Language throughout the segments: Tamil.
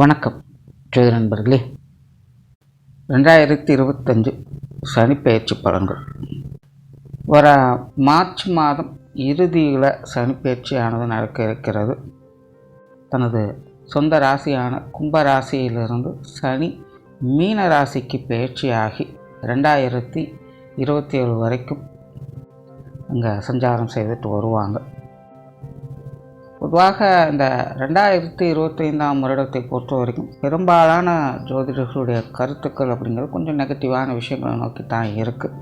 வணக்கம். ஜோதி நண்பர்களே ரெண்டாயிரத்தி இருபத்தஞ்சு சனிப்பெயர்ச்சி பலன்கள். வர மார்ச் மாதம் இறுதியில் சனிப்பெயர்ச்சியானது நடக்க இருக்கிறது. தனது சொந்த ராசியான கும்ப ராசியிலிருந்து சனி மீன ராசிக்கு பயிற்சியாகி ரெண்டாயிரத்தி இருபத்தி ஏழு வரைக்கும் அங்கே சஞ்சாரம் செய்துட்டு வருவாங்க. பொதுவாக இந்த ரெண்டாயிரத்தி இருபத்தைந்தாம் வருடத்தை பொறுத்த வரைக்கும் பெரும்பாலான ஜோதிடர்களுடைய கருத்துக்கள் அப்படிங்கிறது கொஞ்சம் நெகட்டிவான விஷயங்களை நோக்கி தான் இருக்குது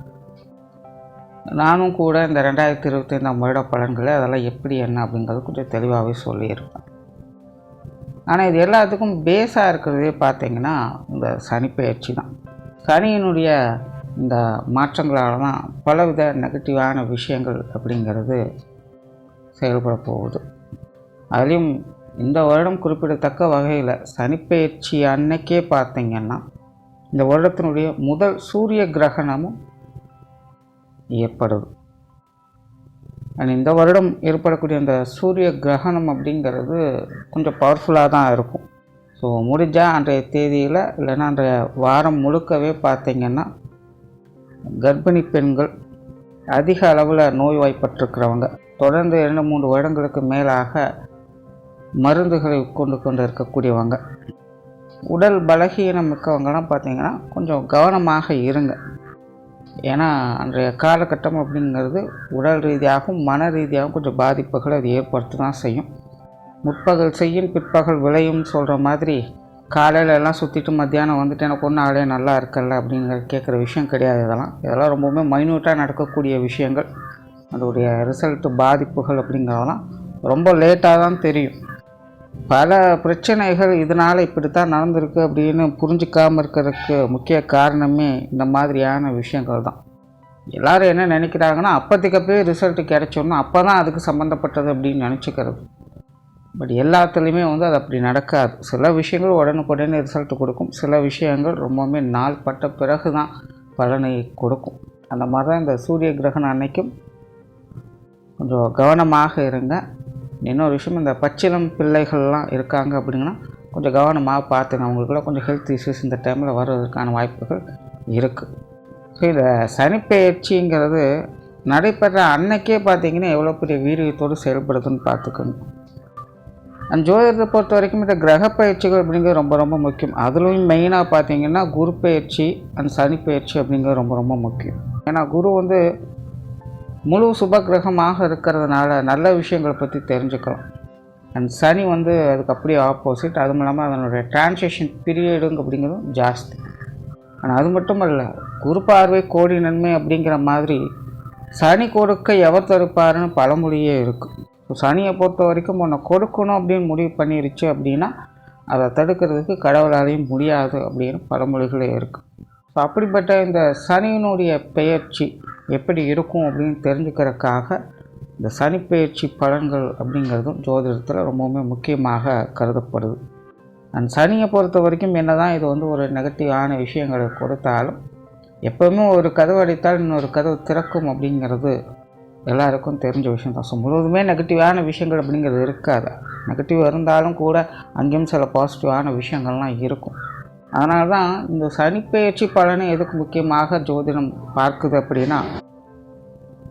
நானும் கூட இந்த ரெண்டாயிரத்தி இருபத்தைந்தாம் வருட பலன்களை அதெல்லாம் எப்படி என்ன அப்படிங்கிறது கொஞ்சம் தெளிவாகவே சொல்லியிருப்பேன். ஆனால் இது எல்லாத்துக்கும் பேஸாக இருக்கிறதே பார்த்தீங்கன்னா இந்த சனிப்பெயர்ச்சி தான். சனியினுடைய இந்த மாற்றங்களால் தான் பலவித நெகட்டிவான விஷயங்கள் அப்படிங்கிறது செயல்பட போகுது. அதுலேயும் இந்த வருடம் குறிப்பிடத்தக்க வகையில் சனிப்பெயர்ச்சி அன்னைக்கே பார்த்தீங்கன்னா இந்த வருடத்தினுடைய முதல் சூரிய கிரகணமும் ஏற்படுது. அண்ட் இந்த வருடம் ஏற்படக்கூடிய அந்த சூரிய கிரகணம் அப்படிங்கிறது கொஞ்சம் பவர்ஃபுல்லாக தான் இருக்கும். ஸோ முடிஞ்சால் அன்றைய தேதியில் இல்லைன்னா அன்றைய வாரம் முழுக்கவே பார்த்திங்கன்னா கர்ப்பிணி பெண்கள் அதிக அளவில் நோய்வாய்ப்பட்டிருக்கிறவங்க. தொடர்ந்து இரண்டு மூன்று வருடங்களுக்கு மேலாக மருந்துகளை கொண்டு கொண்டு இருக்கக்கூடியவங்க உடல் பலகீனம் இருக்கவங்கலாம் பார்த்தீங்கன்னா கொஞ்சம் கவனமாக இருங்க. ஏன்னா அன்றைய காலகட்டம் அப்படிங்கிறது உடல் ரீதியாகவும் மன ரீதியாகவும் கொஞ்சம் பாதிப்புகளை அது ஏற்படுத்த தான் செய்யும். முற்பகல் செய்யும் பிற்பகல் விளையும் சொல்கிற மாதிரி காலையில எல்லாம் சுற்றிட்டு மத்தியானம் வந்துட்டு எனக்கு ஒன்றும் ஆளே நல்லா இருக்கல அப்படிங்கிற கேட்குற விஷயம் கிடையாது இதெல்லாம். இதெல்லாம் ரொம்பவுமே மைன்யூட்டாக நடக்கக்கூடிய விஷயங்கள். அதோடைய ரிசல்ட்டு பாதிப்புகள் அப்படிங்கிறதெல்லாம் ரொம்ப லேட்டாக தான் தெரியும். பல பிரச்சனைகள் இதனால் இப்படி தான் நடந்திருக்கு அப்படின்னு புரிஞ்சுக்காமல் இருக்கிறதுக்கு முக்கிய காரணமே இந்த மாதிரியான விஷயங்கள் தான். எல்லோரும் என்ன நினைக்கிறாங்கன்னா அப்போதைக்கப்பே ரிசல்ட் கிடைச்சோன்னா அப்போ தான் அதுக்கு சம்மந்தப்பட்டது அப்படின்னு நினச்சிக்கிறது. பட் எல்லாத்துலேயுமே வந்து அது அப்படி நடக்காது. சில விஷயங்கள் உடனுக்குடனே ரிசல்ட் கொடுக்கும். சில விஷயங்கள் ரொம்பவுமே நாள் பட்ட பிறகு தான் பலனை கொடுக்கும். அந்த மாதிரி தான் இந்த சூரிய கிரகணம் அன்னைக்கும் கொஞ்சம் கவனமாக இருங்க. இன்னொரு விஷயம் இந்த பச்சிலம் பிள்ளைகள்லாம் இருக்காங்க அப்படிங்கன்னா கொஞ்சம் கவனமாக பார்த்துங்க. அவங்களுக்குலாம் கொஞ்சம் ஹெல்த் இஷ்யூஸ் இந்த டைமில் வர்றதுக்கான வாய்ப்புகள் இருக்குது ஸோ இந்த சனிப்பெயர்ச்சிங்கிறது நடைபெற அன்னைக்கே பார்த்தீங்கன்னா எவ்வளோ பெரிய வீரியத்தோடு செயல்படுதுன்னு பார்த்துக்கணும் அந்த ஜோதிடத்தை பொறுத்த வரைக்கும் இந்த கிரக பயிற்சிகள் அப்படிங்கிறது ரொம்ப ரொம்ப முக்கியம். அதுலேயும் மெயினாக பார்த்தீங்கன்னா குரு பயிற்சி அண்ட் சனி பயிற்சி அப்படிங்கிறது ரொம்ப ரொம்ப முக்கியம். ஏன்னா குரு வந்து முழு சுப கிரகமாக இருக்கிறதுனால நல்ல விஷயங்களை பற்றி தெரிஞ்சுக்கிறோம் அண்ட் சனி வந்து அதுக்கு அப்படியே ஆப்போசிட் அதுவும் இல்லாமல் அதனுடைய டிரான்சேஷன் பீரியடுங்க அப்படிங்கிறதும் ஜாஸ்தி. ஆனால் அது மட்டும் இல்லை குரு பார்வை கோடி நன்மை அப்படிங்கிற மாதிரி சனி கொடுக்க எவர் தடுப்பாருன்னு பழமொழியே இருக்குது ஸோ சனியை பொறுத்த வரைக்கும் உன்னை கொடுக்கணும் அப்படின்னு முடிவு பண்ணிருச்சு அப்படின்னா அதை தடுக்கிறதுக்கு கடவுளாலையும் முடியாது அப்படின்னு பழமொழிகளே இருக்குது ஸோ அப்படிப்பட்ட இந்த சனியினுடைய பெயர்ச்சி எப்படி இருக்கும் அப்படின்னு தெரிஞ்சுக்கிறதுக்காக இந்த சனிப்பெயர்ச்சி பலன்கள் அப்படிங்கிறதும் ஜோதிடத்தில் ரொம்பவுமே முக்கியமாக கருதப்படுது. அண்ட் சனியை பொறுத்த வரைக்கும் என்ன தான் இது வந்து ஒரு நெகட்டிவான விஷயங்களை கொடுத்தாலும் எப்போவுமே ஒரு கதவு அடித்தால் இன்னொரு கதவு திறக்கும் அப்படிங்கிறது எல்லாருக்கும் தெரிஞ்ச விஷயம் தான் ஸோ முழுவதுமே நெகட்டிவான விஷயங்கள் அப்படிங்கிறது இருக்காது. நெகட்டிவ் இருந்தாலும் கூட அங்கேயும் சில பாசிட்டிவான விஷயங்கள்லாம் இருக்கும். அதனால தான் இந்த சனிப்பெயர்ச்சி பலனை எதுக்கு முக்கியமாக ஜோதிடம் பார்க்குது அப்படின்னா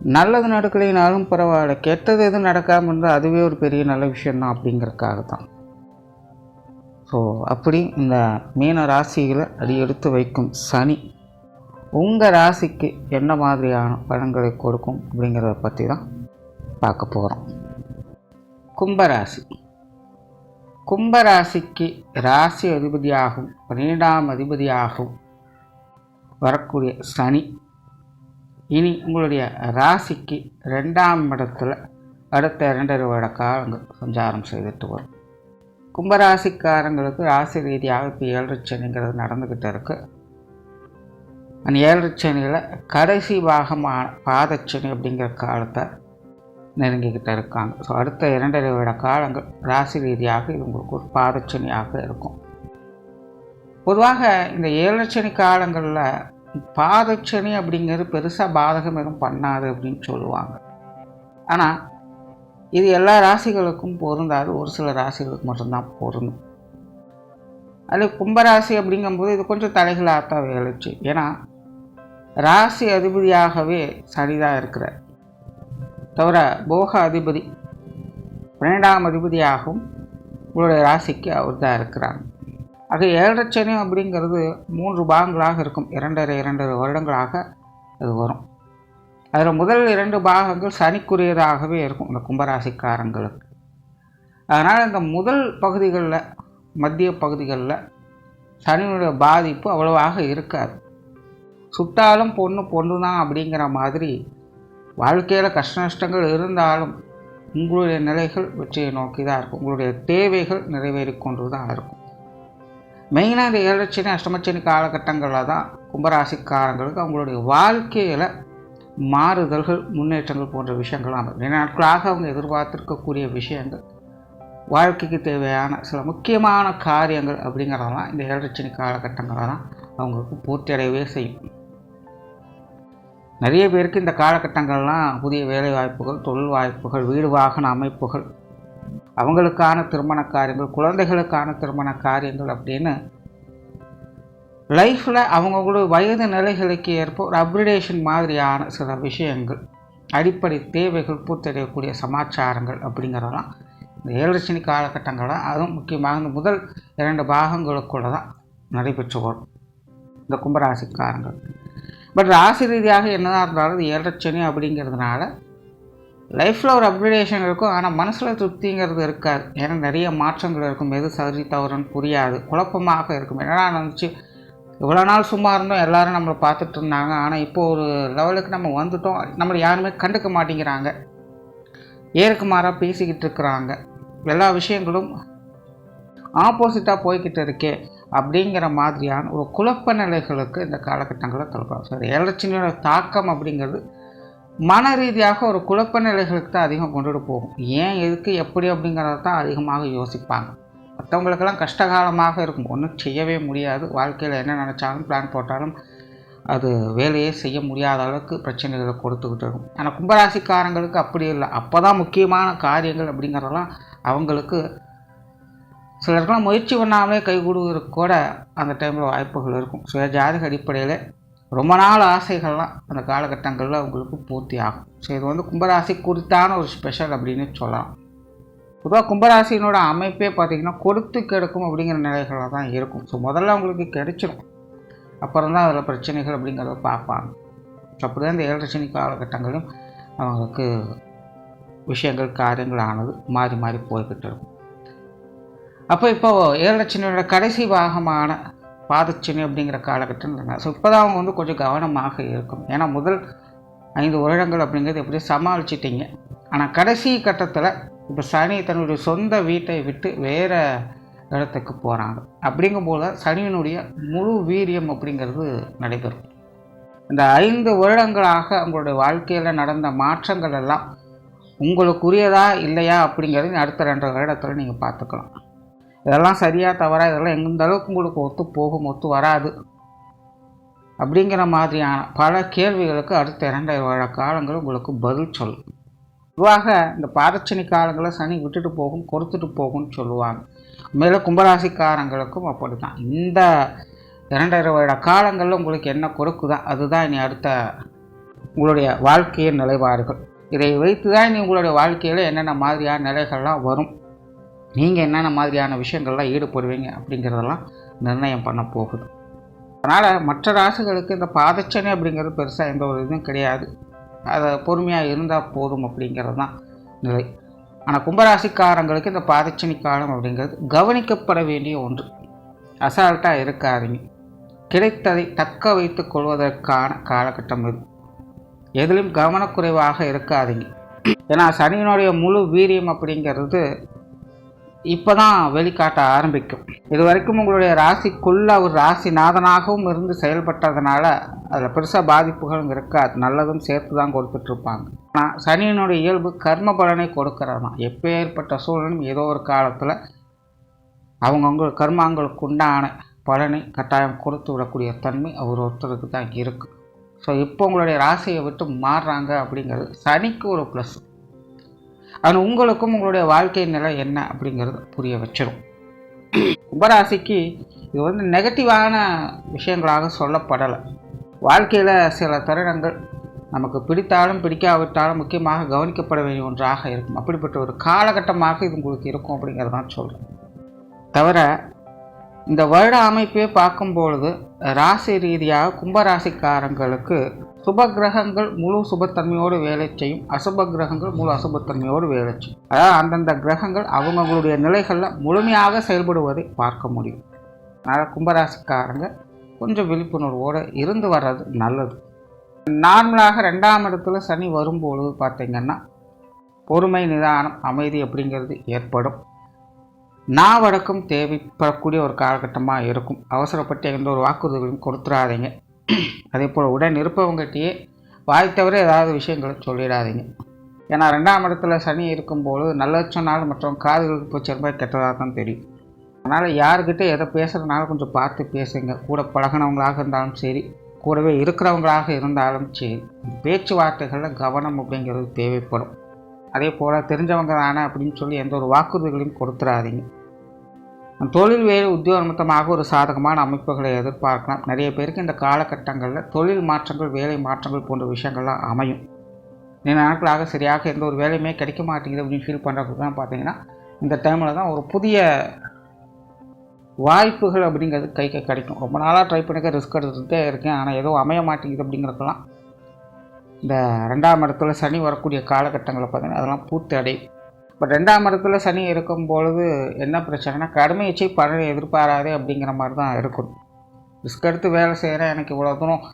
நல்லது நடக்கலைனாலும் பரவாயில்ல கெட்டது எதுவும் நடக்காமல் இருந்தால் அதுவே ஒரு பெரிய நல்ல விஷயந்தான் அப்படிங்கிறதுக்காக தான் ஸோ அப்படி இந்த மீன ராசிகளை அடி எடுத்து வைக்கும் சனி உங்கள் ராசிக்கு என்ன மாதிரியான பலன்களை கொடுக்கும் அப்படிங்கிறத பற்றி தான் பார்க்க போகிறோம் கும்பராசி. கும்பராசிக்கு ராசி அதிபதியாகும் பன்னிரெண்டாம் அதிபதியாகும் வரக்கூடிய சனி. இனி உங்களுடைய ராசிக்கு ரெண்டாம் இடத்துல அடுத்த இரண்டரை வருட காலங்கள் சஞ்சாரம் செய்துட்டு வரும். கும்பராசிக்காரங்களுக்கு ராசி ரீதியாக இப்போ ஏழரை சனிங்கிறது நடந்துக்கிட்டு இருக்குது அந்த ஏழரை சனியில் கடைசி பாகமான பாதச்சனி அப்படிங்கிற காலத்தை நெருங்கிக்கிட்டு இருக்காங்க. ஸோ அடுத்த இரண்டரை வருட காலங்கள் ராசி ரீதியாக இது உங்களுக்கு ஒரு பாதச்சனியாக இருக்கும். பொதுவாக இந்த ஏழச்சனி காலங்களில் பாதச்சனி அப்படிங்கிறது பெருசாக பாதகம் எதுவும் பண்ணாது அப்படின்னு சொல்லுவாங்க. ஆனால் இது எல்லா ராசிகளுக்கும் பொருந்தாது. ஒரு சில ராசிகளுக்கு மட்டும்தான் பொருந்தும். அது கும்பராசி அப்படிங்கும்போது இது கொஞ்சம் தலைகளாக தான் வேலைச்சு ஏன்னா ராசி அதிபதியாகவே சனிதான் இருக்கிறார். தவிர போக அதிபதி பன்னெண்டாம் அதிபதியாகவும் உங்களுடைய ராசிக்கு அவர் தான் இருக்கிறார். அது ஏழரை அப்படிங்கிறது மூன்று பாகங்களாக இருக்கும். இரண்டரை இரண்டரை வருடங்களாக அது வரும். அதில் முதல் இரண்டு பாகங்கள் சனிக்குரியதாகவே இருக்கும் இந்த கும்பராசிக்காரங்களுக்கு. அதனால் இந்த முதல் பகுதிகளில் மத்திய பகுதிகளில் சனியுடைய பாதிப்பு அவ்வளவாக இருக்காது. சுட்டாலும் பொண்ணு பொண்ணு தான் அப்படிங்கிற மாதிரி வாழ்க்கையில் கஷ்ட நஷ்டங்கள் இருந்தாலும் உங்களுடைய நிலைகள் வெற்றியை நோக்கி தான் இருக்கும். உங்களுடைய தேவைகள் நிறைவேறி கொண்டு தான் இருக்கும். மெயினாக இந்த ஏழச்சனி அஷ்டமச்சனி காலகட்டங்களில் தான் கும்பராசிக்காரங்களுக்கு அவங்களுடைய வாழ்க்கையில் மாறுதல்கள் முன்னேற்றங்கள் போன்ற விஷயங்கள் அமையும். நாட்களாக அவங்க எதிர்பார்த்துருக்கக்கூடிய விஷயங்கள் வாழ்க்கைக்கு தேவையான சில முக்கியமான காரியங்கள் அப்படிங்கிறதெல்லாம் இந்த ஏழச்சனி காலகட்டங்களில் தான் அவங்களுக்கு பூர்த்தி அடையவே செய்யும். நிறைய பேருக்கு இந்த காலகட்டங்கள்லாம் புதிய வேலை வாய்ப்புகள் தொழில் வாய்ப்புகள் வீடு வாகன அமைப்புகள் அவங்களுக்கான திருமண காரியங்கள் குழந்தைகளுக்கான திருமண காரியங்கள் அப்படின்னு லைஃப்பில் அவங்களுடைய வயது நிலைகளுக்கு ஏற்ப ஒரு அப்ரிடேஷன் மாதிரியான சில விஷயங்கள் அடிப்படை தேவைகள் பூர்த்தடையக்கூடிய சமாச்சாரங்கள் அப்படிங்கிறதெல்லாம் இந்த ஏழரசனி காலகட்டங்களில் அதுவும் முக்கியமாக இந்த முதல் இரண்டு பாகங்களுக்குள்ள தான் நடைபெற்று வரும். இந்த கும்பராசிக்காரங்கள் பட் ராசி ரீதியாக என்னதான் இருந்தாலும் இது ஏழரை அப்படிங்கிறதுனால லைஃப்பில் ஒரு அப்கிரேடேஷன் இருக்கும். ஆனால் மனசில் திருப்திங்கிறது இருக்காது. ஏன்னா நிறைய மாற்றங்கள் இருக்கும். எது சரி தவறுன்னு புரியாது. குழப்பமாக இருக்கும். என்னடா நினச்சி இவ்வளோ நாள் சும்மா இருந்தோம். எல்லோரும் நம்மளை பார்த்துட்டு இருந்தாங்க. ஆனால் இப்போது ஒரு லெவலுக்கு நம்ம வந்துட்டோம். நம்மளை யாருமே கண்டுக்க மாட்டேங்கிறாங்க. ஏருக்கு மாறாக பேசிக்கிட்டு இருக்கிறாங்க. எல்லா விஷயங்களும் ஆப்போசிட்டாக போய்கிட்டு இருக்கே. அப்படிங்கிற மாதிரியான ஒரு குழப்ப நிலைகளுக்கு இந்த காலகட்டங்களில் தள்ளப்படும். சார் எலட்சியோட தாக்கம் அப்படிங்கிறது மன ரீதியாக ஒரு குழப்ப நிலைகளுக்கு தான் அதிகம் கொண்டுட்டு போகும். ஏன் எதுக்கு எப்படி அப்படிங்கிறத தான் அதிகமாக யோசிப்பாங்க. மற்றவங்களுக்கெல்லாம் கஷ்டகாலமாக இருக்கும். ஒன்றும் செய்யவே முடியாது. வாழ்க்கையில் என்ன நினச்சாலும் பிளான் போட்டாலும் அது வேலையே செய்ய முடியாத அளவுக்கு பிரச்சனைகளை கொடுத்துக்கிட்டு இருக்கும். ஆனால் கும்பராசிக்காரங்களுக்கு அப்படி இல்லை. அப்போ தான் முக்கியமான காரியங்கள் அப்படிங்கிறதெல்லாம் அவங்களுக்கு சிலருக்கெல்லாம் முயற்சி பண்ணாமலே கைகூடுவதற்கு கூட அந்த டைமில் வாய்ப்புகள் இருக்கும். சுய ஜாதக அடிப்படையில் ரொம்ப நாள் ஆசைகள்லாம் அந்த காலகட்டங்களில் அவங்களுக்கு பூர்த்தி ஆகும். ஸோ இது வந்து கும்பராசி குறித்தான ஒரு ஸ்பெஷல் அப்படின்னு சொல்லலாம். பொதுவாக கும்பராசினோட அமைப்பே பார்த்திங்கன்னா கொடுத்து கெடுக்கும் அப்படிங்கிற நிலைகளாக தான் இருக்கும். ஸோ முதல்ல அவங்களுக்கு கிடைச்சிடும் அப்புறம் தான் அதில் பிரச்சனைகள் அப்படிங்கிறத பார்ப்பாங்க. ஸோ அப்படி தான் இந்த ஏழரை காலகட்டங்களும் காலகட்டங்களிலும் அவங்களுக்கு விஷயங்கள் காரியங்கள் ஆனது மாறி மாறி போய்கிட்டு இருக்கும். அப்போ இப்போது ஏழரை கடைசி பாகமான பாதச்சனி அப்படிங்கிற காலகட்டம் இருந்தாங்க ஸோ இப்போ தான் அவங்க வந்து கொஞ்சம் கவனமாக இருக்கும். ஏன்னா முதல் ஐந்து வருடங்கள் அப்படிங்கிறது எப்படி சமாளிச்சிட்டிங்க? ஆனால் கடைசி கட்டத்தில் இப்போ சனி தன்னுடைய சொந்த வீட்டை விட்டு வேறு இடத்துக்கு போகிறாங்க அப்படிங்கும்போது சனியினுடைய முழு வீரியம் அப்படிங்கிறது நடைபெறும். இந்த ஐந்து வருடங்களாக உங்களுடைய வாழ்க்கையில் நடந்த மாற்றங்கள் எல்லாம் உங்களுக்குரியதா இல்லையா அப்படிங்கிறது அடுத்த ரெண்டு வருடத்தில் நீங்கள் பார்த்துக்கலாம். இதெல்லாம் சரியாக தவறாக இதெல்லாம் எந்த அளவுக்கு உங்களுக்கு ஒத்து போகும் ஒத்து வராது. அப்படிங்கிற மாதிரியான பல கேள்விகளுக்கு அடுத்த இரண்டாயிரம் வருட காலங்கள் உங்களுக்கு பதில் சொல்லும். பொதுவாக இந்த பாதச்சனி காலங்களில் சனி விட்டுட்டு போகும் கொடுத்துட்டு போகும்னு சொல்லுவாங்க. மேலே கும்பராசிக்காரங்களுக்கும் அப்படி தான் இந்த இரண்டாயிரம் வருட காலங்களில் உங்களுக்கு என்ன கொடுக்குதா அதுதான் இனி அடுத்த உங்களுடைய வாழ்க்கையின் நிலைப்பாடுகள். இதை வைத்து தான் இனி உங்களுடைய வாழ்க்கையில் என்னென்ன மாதிரியான நிலைகள்லாம் வரும். நீங்கள் என்னென்ன மாதிரியான விஷயங்கள்லாம் ஈடுபடுவீங்க அப்படிங்கிறதெல்லாம் நிர்ணயம் பண்ண போகுது. அதனால் மற்ற ராசிகளுக்கு இந்த பாதச்சனை அப்படிங்கிறது பெருசாக எந்த ஒரு இதுவும் கிடையாது. அதை பொறுமையாக இருந்தால் போதும் அப்படிங்கிறது தான் நிலை. ஆனால் கும்பராசிக்காரங்களுக்கு இந்த பாதச்சனி காலம் அப்படிங்கிறது கவனிக்கப்பட வேண்டிய ஒன்று. அசால்ட்டாக இருக்காதீங்க. கிடைத்ததை தக்க வைத்து கொள்வதற்கான காலகட்டம் இது. எதிலும் கவனக்குறைவாக இருக்காதீங்க. ஏன்னா சனியினுடைய முழு வீரியம் அப்படிங்கிறது இப்போ தான் வெளிக்காட்ட ஆரம்பிக்கும். இது வரைக்கும் உங்களுடைய ராசிக்குள்ளே ஒரு ராசி நாதனாகவும் இருந்து செயல்பட்டதுனால அதில் பெருசாக பாதிப்புகளும் இருக்காது நல்லதும் சேர்த்து தான் கொடுத்துட்ருப்பாங்க. ஆனால் சனியினுடைய இயல்பு கர்ம பலனை கொடுக்கறது தான் எப்போ ஏற்பட்ட சூழலும் ஏதோ ஒரு காலத்தில் அவங்கவுங்க கர்மாங்களுக்கு உண்டான பலனை கட்டாயம் கொடுத்து விடக்கூடிய தன்மை அவர் ஒருத்தருக்கு தான் இருக்குது ஸோ இப்போ உங்களுடைய ராசியை விட்டு மாறுறாங்க அப்படிங்கிறது சனிக்கு ஒரு ப்ளஸ் அது உங்களுக்கும் உங்களுடைய வாழ்க்கை நிலை என்ன அப்படிங்கிறது புரிய வச்சிடும் கும்பராசிக்கு இது வந்து நெகட்டிவான விஷயங்களாக சொல்லப்படலை. வாழ்க்கையில் சில தருணங்கள் நமக்கு பிடித்தாலும் பிடிக்காவிட்டாலும் முக்கியமாக கவனிக்கப்பட வேண்டிய ஒன்றாக இருக்கும். அப்படிப்பட்ட ஒரு காலகட்டமாக இது உங்களுக்கு இருக்கும் அப்படிங்கிறதான் சொல்கிறேன் தவிர இந்த வருட அமைப்பே பார்க்கும்பொழுது ராசி ரீதியாக கும்பராசிக்காரங்களுக்கு சுப கிரகங்கள் முழு சுபத்தன்மையோடு வேலை செய்யும். அசுப கிரகங்கள் முழு அசுபத்தன்மையோடு வேலை செய்யும். அதாவது அந்தந்த கிரகங்கள் அவங்களுடைய நிலைகளில் முழுமையாக செயல்படுவதை பார்க்க முடியும். அதனால் கும்பராசிக்காரங்க கொஞ்சம் விழிப்புணர்வோடு இருந்து வர்றது நல்லது. நார்மலாக ரெண்டாம் இடத்துல சனி வரும்பொழுது பார்த்திங்கன்னா பொறுமை நிதானம் அமைதி அப்படிங்கிறது ஏற்படும். நாவடக்கம் தேவைப்படக்கூடிய ஒரு காலகட்டமாக இருக்கும். அவசரப்பட்டு எந்த ஒரு வாக்குறுதிகளையும் கொடுத்துடாதீங்க அதே போல் உடன் இருப்பவங்ககிட்டயே வாய் தவிர ஏதாவது விஷயங்களை சொல்லிடாதீங்க. ஏன்னா ரெண்டாம் இடத்துல சனி இருக்கும்போது நல்லது சொன்னாலும் மற்றவங்க காதுகளுக்கு போய் சேரும்போது கெட்டதாக தான் தெரியும். அதனால் யாருக்கிட்ட எதை பேசுகிறதுனாலும் கொஞ்சம் பார்த்து பேசுங்க. கூட பழகினவங்களாக இருந்தாலும் சரி கூடவே இருக்கிறவங்களாக இருந்தாலும் சரி பேச்சுவார்த்தைகளில் கவனம் அப்படிங்கிறது தேவைப்படும். அதே போல் தெரிஞ்சவங்க தானே அப்படின்னு சொல்லி எந்த ஒரு வாக்குறுதிகளையும் கொடுத்துடாதீங்க. தொழில் வேலை உத்தியோக நிமித்தமாக ஒரு சாதகமான அமைப்புகளை எதிர்பார்க்கலாம். நிறைய பேருக்கு இந்த காலகட்டங்களில் தொழில் மாற்றங்கள் வேலை மாற்றங்கள் போன்ற விஷயங்கள்லாம் அமையும். நீண்ட நாட்களாக சரியாக எந்த ஒரு வேலையுமே கிடைக்க மாட்டேங்குது அப்படின்னு ஃபீல் பண்ணுறதுக்கு தான் பார்த்தீங்கன்னா இந்த டைமில் தான் ஒரு புதிய வாய்ப்புகள் அப்படிங்கிறது கைக்கு கிடைக்கும். ரொம்ப நாளாக ட்ரை பண்ணிக்க ரிஸ்க் எடுத்துகிட்டே இருக்கேன். ஆனால் எதுவும் அமைய மாட்டேங்குது அப்படிங்கிறதுலாம் இந்த ரெண்டாம் இடத்துல சனி வரக்கூடிய காலகட்டங்களில் பார்த்தீங்கன்னா அதெல்லாம் பூர்த்தி அடையும். பட் ரெண்டாம் இடத்துல சனி இருக்கும் பொழுது என்ன பிரச்சனைனா கடுமையச்சு பலனை எதிர்பாராதே அப்படிங்கிற மாதிரி தான் இருக்கும். ரிஸ்க் எடுத்து வேலை செய்கிறேன் எனக்கு இவ்வளோ தூரம்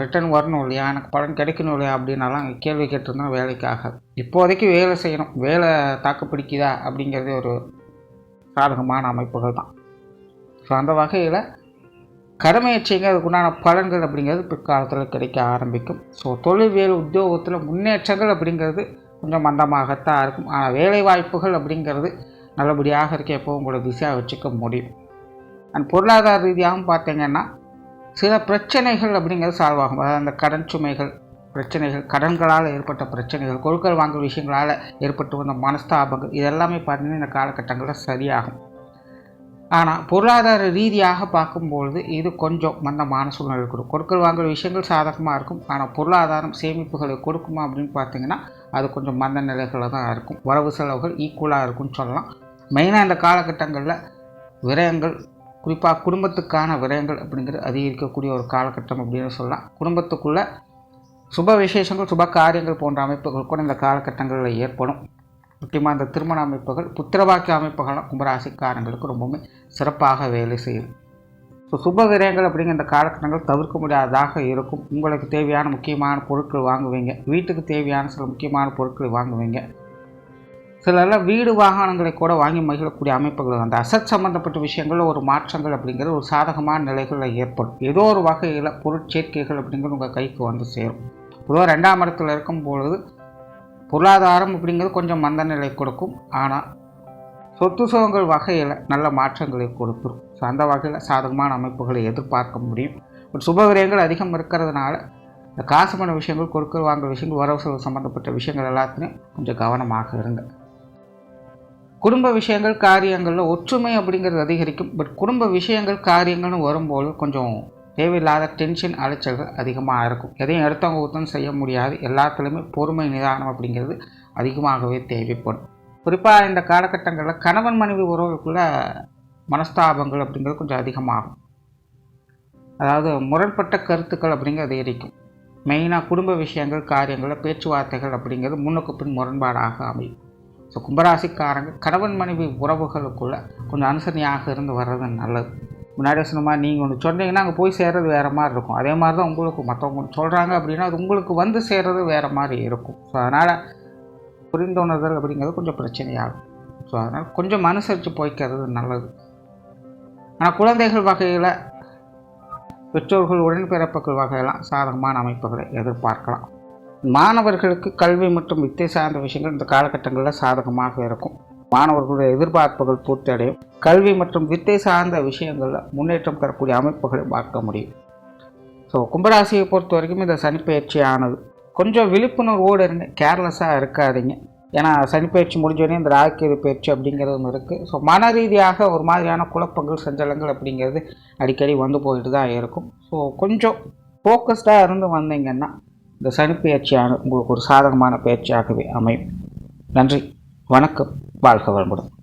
ரிட்டர்ன் வரணும் இல்லையா? எனக்கு பலன் கிடைக்கணும் இல்லையா? அப்படின்னாலாம் கேள்வி கேட்டிருந்தோம் வேலைக்காக இப்போதைக்கு வேலை செய்யணும். வேலை தாக்கு பிடிக்குதா? அப்படிங்கிறது ஒரு சாதகமான அமைப்புகள் தான். ஸோ அந்த வகையில் கடமையை செய்யுங்க அதுக்குண்டான பலன்கள் அப்படிங்கிறது பிற்காலத்தில் கிடைக்க ஆரம்பிக்கும். ஸோ தொழில் வேலை உத்தியோகத்தில் முன்னேற்றங்கள் அப்படிங்கிறது கொஞ்சம் மந்தமாகத்தான் இருக்கும். ஆனால் வேலை வாய்ப்புகள் அப்படிங்கிறது நல்லபடியாக இருக்க எப்போவும் கூட பிஸியாக வச்சுக்க முடியும். அண்ட் பொருளாதார ரீதியாகவும் பார்த்தீங்கன்னா சில பிரச்சனைகள் அப்படிங்கிறது சால்வ் ஆகும். அதாவது அந்த கடன் சுமைகள் பிரச்சனைகள் கடன்களால் ஏற்பட்ட பிரச்சனைகள் கொள்கல் வாங்கல் விஷயங்களால் ஏற்பட்டு வந்த மனஸ்தாபங்கள் இதெல்லாமே பார்த்தீங்கன்னா இந்த காலகட்டங்களில் சரியாகும். ஆனால் பொருளாதார ரீதியாக பார்க்கும்பொழுது இது கொஞ்சம் மந்தமான சூழ்நிலை கொடுக்கும் கொடுக்கல் வாங்கல் விஷயங்கள் சாதகமாக இருக்கும். ஆனால் பொருளாதாரம் சேமிப்புகளை கொடுக்குமா அப்படின்னு பார்த்தீங்கன்னா அது கொஞ்சம் மந்த நிலைகளில் தான் இருக்கும். வரவு செலவுகள் ஈக்குவலாக இருக்கும்னு சொல்லலாம். மெயினாக இந்த காலகட்டங்களில் விரயங்கள் குறிப்பாக குடும்பத்துக்கான விரயங்கள் அப்படிங்கிறது அதிகரிக்கக்கூடிய ஒரு காலகட்டம் அப்படின்னு சொல்லலாம். குடும்பத்துக்குள்ளே சுப விசேஷங்கள் சுப காரியங்கள் போன்ற அமைப்புகள் கூட இந்த காலகட்டங்களில் ஏற்படும். முக்கியமாக இந்த திருமண அமைப்புகள் புத்திரவாக்கிய அமைப்புகள்லாம் கும்பராசிக்காரங்களுக்கு ரொம்பவுமே சிறப்பாக வேலை செய்யும். ஸோ சுப விரயங்கள் அப்படிங்கிற இந்த காலகட்டங்கள் தவிர்க்க முடியாததாக இருக்கும். உங்களுக்கு தேவையான முக்கியமான பொருட்கள் வாங்குவீங்க. வீட்டுக்கு தேவையான சில முக்கியமான பொருட்களை வாங்குவீங்க. சிலர்லாம் வீடு வாகனங்களை கூட வாங்கி மகிழக்கூடிய அமைப்புகள் அந்த அசட் சம்மந்தப்பட்ட விஷயங்களில் ஒரு மாற்றங்கள் அப்படிங்கிறது ஒரு சாதகமான நிலைகளில் ஏற்படும். ஏதோ ஒரு வகையில் பொருட்சேர்க்கைகள் அப்படிங்கிறது உங்கள் கைக்கு வந்து சேரும். பொதுவாக ரெண்டாம் இடத்துல இருக்கும் பொழுது பொருளாதாரம் அப்படிங்கிறது கொஞ்சம் மந்த நிலை கொடுக்கும். ஆனால் சொத்து சுகங்கள் வகையில் நல்ல மாற்றங்களை கொடுத்துரும். ஸோ அந்த வகையில் சாதகமான அமைப்புகளை எதிர்பார்க்க முடியும். பட் சுபவிரயங்கள் அதிகம் இருக்கிறதுனால இந்த காசு பண்ண விஷயங்கள் கொடுக்கல் வாங்குற விஷயங்கள் வரவு செலவு சம்மந்தப்பட்ட விஷயங்கள் எல்லாத்துலேயும் கொஞ்சம் கவனமாக இருங்க. குடும்ப விஷயங்கள் காரியங்களில் ஒற்றுமை அப்படிங்கிறது அதிகரிக்கும். பட் குடும்ப விஷயங்கள் காரியங்கள்னு வரும்போது கொஞ்சம் தேவையில்லாத டென்ஷன் அலைச்சல்கள் அதிகமாக இருக்கும். எதையும் எடுத்தவங்க ஒருத்தம் செய்ய முடியாது. எல்லாத்துலேயுமே பொறுமை நிதானம் அப்படிங்கிறது அதிகமாகவே தேவைப்படும். குறிப்பாக இந்த காலகட்டங்களில் கணவன் மனைவி உறவுக்குள்ள மனஸ்தாபங்கள் அப்படிங்கிறது கொஞ்சம் அதிகமாகும். அதாவது முரண்பட்ட கருத்துக்கள் அப்படிங்கிறது அதிகரிக்கும். மெயினாக குடும்ப விஷயங்கள் காரியங்கள் பேச்சுவார்த்தைகள் அப்படிங்கிறது முன்னுக்கு பின் முரண்பாடாக அமையும். ஸோ கும்பராசிக்காரங்க கணவன் மனைவி உறவுகளுக்குள்ளே கொஞ்சம் அனுசரணையாக இருந்து வர்றது நல்லது. முன்னாடி சொன்னமா நீங்கள் ஒன்று சொன்னீங்கன்னா அங்கே போய் சேர்றது வேறு மாதிரி இருக்கும். அதே மாதிரி தான் உங்களுக்கு மற்றவங்க சொல்கிறாங்க அப்படின்னா அது உங்களுக்கு வந்து சேர்றது வேறு மாதிரி இருக்கும். ஸோ அதனால் புரிந்துணர்தல் அப்படிங்கிறது கொஞ்சம் பிரச்சனையாகும். ஸோ அதனால் கொஞ்சம் அனுசரித்து போய்க்கிறது நல்லது. ஆனால் குழந்தைகள் வகையில் பெற்றோர்கள் உடன்பிறப்புகள் வகையெல்லாம் சாதகமான அமைப்புகளை எதிர்பார்க்கலாம். மாணவர்களுக்கு கல்வி மற்றும் வித்தை சார்ந்த விஷயங்கள் இந்த காலகட்டங்களில் சாதகமாக இருக்கும். மாணவர்களுடைய எதிர்பார்ப்புகள் பூர்த்தி அடையும் கல்வி மற்றும் வித்தை சார்ந்த விஷயங்களில் முன்னேற்றம் தரக்கூடிய அமைப்புகளை பார்க்க முடியும். ஸோ கும்பராசியை பொறுத்த வரைக்கும் இந்த சனிப்பயிற்சி ஆனது கொஞ்சம் விழிப்புணர்வோடு இருங்க கேர்லெஸ்ஸாக இருக்காதீங்க. ஏன்னா சனிப்பயிற்சி முடிஞ்சோடனே இந்த ராகுகேது பயிற்சி அப்படிங்கிறதும் இருக்குது ஸோ மன ரீதியாக ஒரு மாதிரியான குழப்பங்கள் சஞ்சலங்கள் அப்படிங்கிறது அடிக்கடி வந்து போயிட்டு தான் இருக்கும். ஸோ கொஞ்சம் ஃபோக்கஸ்டாக இருந்து வந்தீங்கன்னா இந்த சனிப்பயிற்சியான உங்களுக்கு ஒரு சாதகமான பயிற்சியாகவே அமையும். நன்றி. வணக்கம். வாழ்க வளமுடன்.